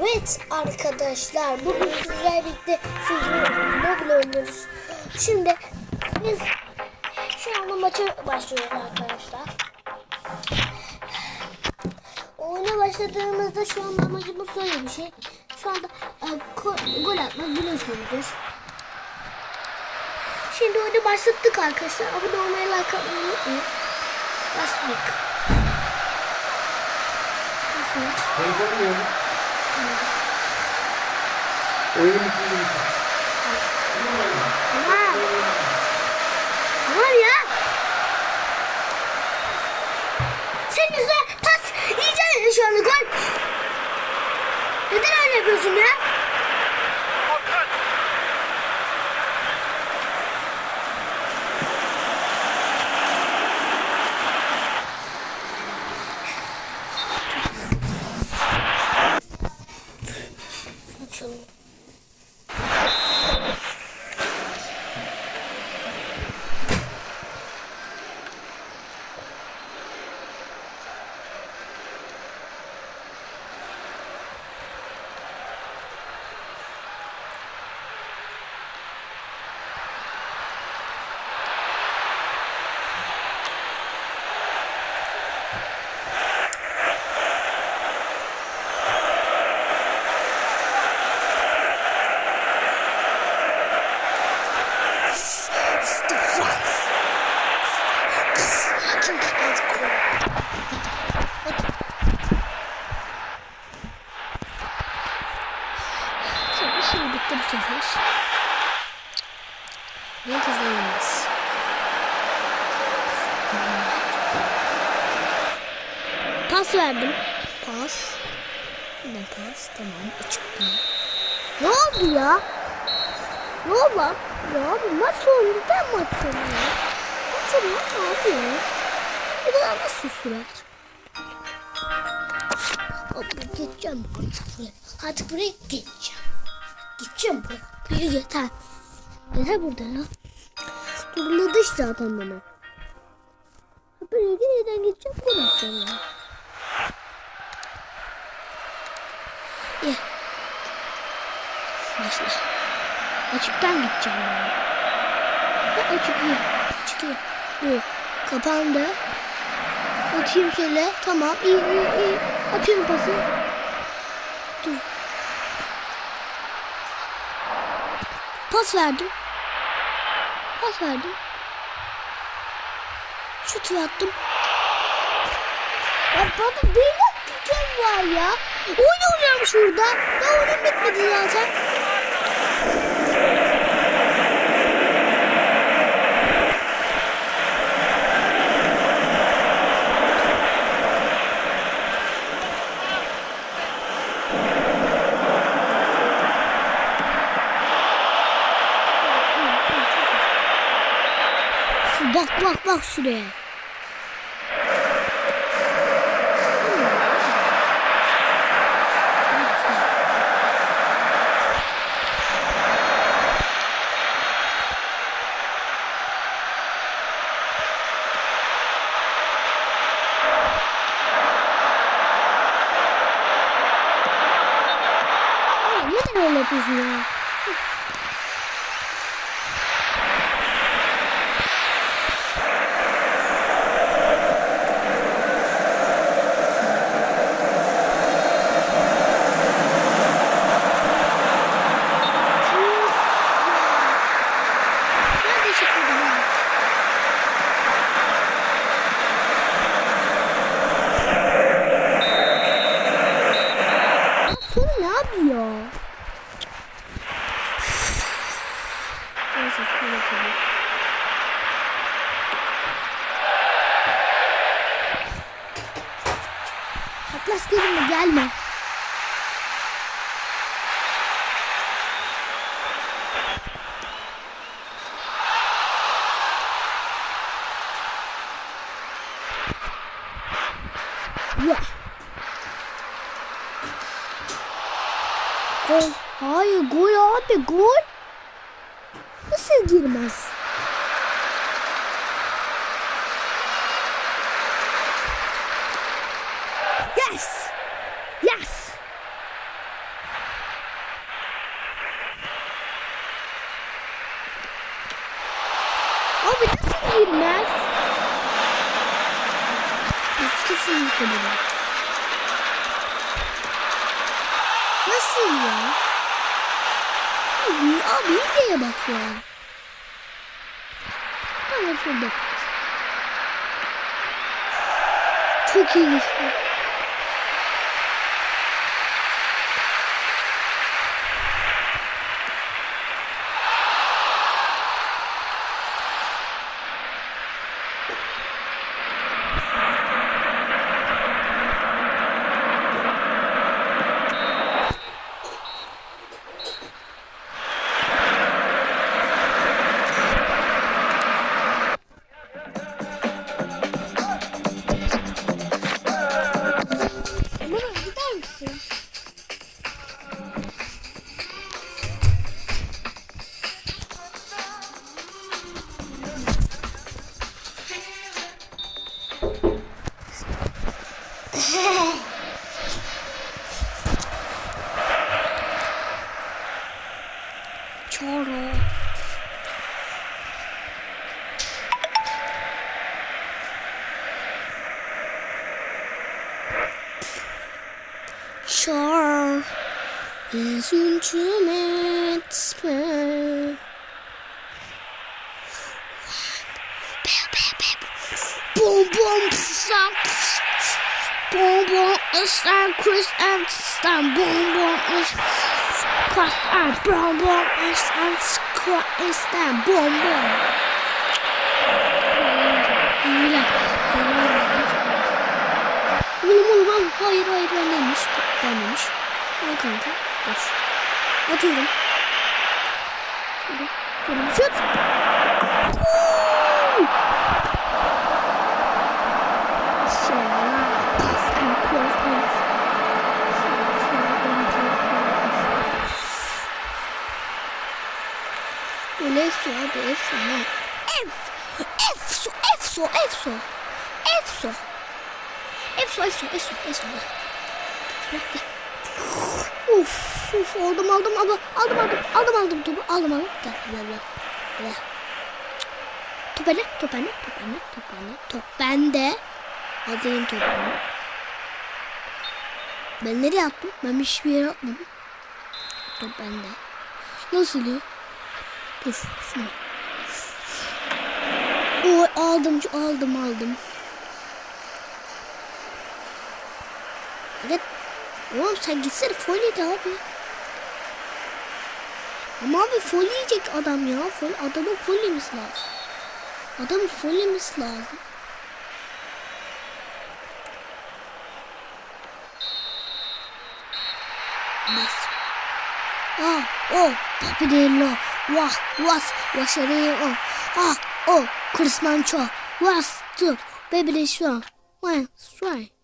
Evet arkadaşlar bugün sizlerle birlikte Fiji Mobile oynuyoruz. Şimdi biz şu anda maça başlıyoruz arkadaşlar. Oyuna başladığımızda şu anda amacımız şöyle bir şey. Şu anda e, gol atmak biliyorsunuzdur. Şimdi oyunu başlattık arkadaşlar. Abone olmayı, like atmayı unutmayın. Başladık. Nasıl? Oyunu bitirdim. Tamam ya. Sen güzel pas yiyeceksin şu anda gol. Neden öyle yapıyorsun ya? Açalım. Bir şey bitti bu sefer. Ne kızlarımız? Pas verdim. Pas. Ne pas? Tamam. Açıkta. Ne oldu ya? Ne oldu? Ya abi maç sonunda ben maç sonu ya. Maç sonu ne yapıyor? Bu kadar nasıl sürer? Abi geçeceğim artık buraya. Artık buraya geçeceğim. Gideceğim buraya. Buraya yeter. Yeter burada ya. Duruladı işte zaten bana. Buraya nereden gideceğim? Buraya gideceğim ya. Ye. Başla. Açıktan gideceğim ben. Ha, açık iyi. Açık. Bu. Kapandı. Atayım şöyle. Tamam. İyi iyi iyi. Atıyorum pası. Dur. Pas verdim. Pas verdim. Şut attım. Ya baba bir dakikam var ya. Oynuyorum şurada. Daha oyun bitmedi zaten. Bak bak bak şuraya. Oğlum Neden öyle yapıyorsun ya? Nerede çıkıyordu ya? Sonra ne yapıyor? Atlas gelme gelme. Yeah. Gol. Hayır gol abi gol. Nasıl girmez? Yes! Yes! Abi nasıl girmez? Biz kesinlikle bunu. Nasıl ya? Abi, hileye bak ya. Tamam şurada. Çok iyi güçlü. Sure is instrument spell. Boom boom sucks. Boom boom is and Chris and Stan. Boom boom is cross and boom boom is and squat is Stan. Boom boom. Al kanka. Boş. Atıyorum. Şöyle. Şut. Efso abi efso ne? Ef! Efso efso efso. Efso. Efso efso efso efso. Uf, uf aldım aldım aldım aldım aldım aldım aldım topu aldım aldım. Gel gel gel. Top bende top bende top bende top bende top bende. Alayım topumu. Ben nereye attım? Ben hiçbir yere atmadım. Top bende. Nasıl ya? Dur şunu. O aldım aldım aldım. Evet. Oğlum sen gitsene folye abi. Ama abi folye yiyecek adam ya. Fol, adamın folyemesi lazım. Adamın folyemesi lazım. Bas. Ah, oh, Papidello. Wah, was, washareo. Ah, oh, Chris Mancho. Was, tu, baby, de şu. Wah, sway.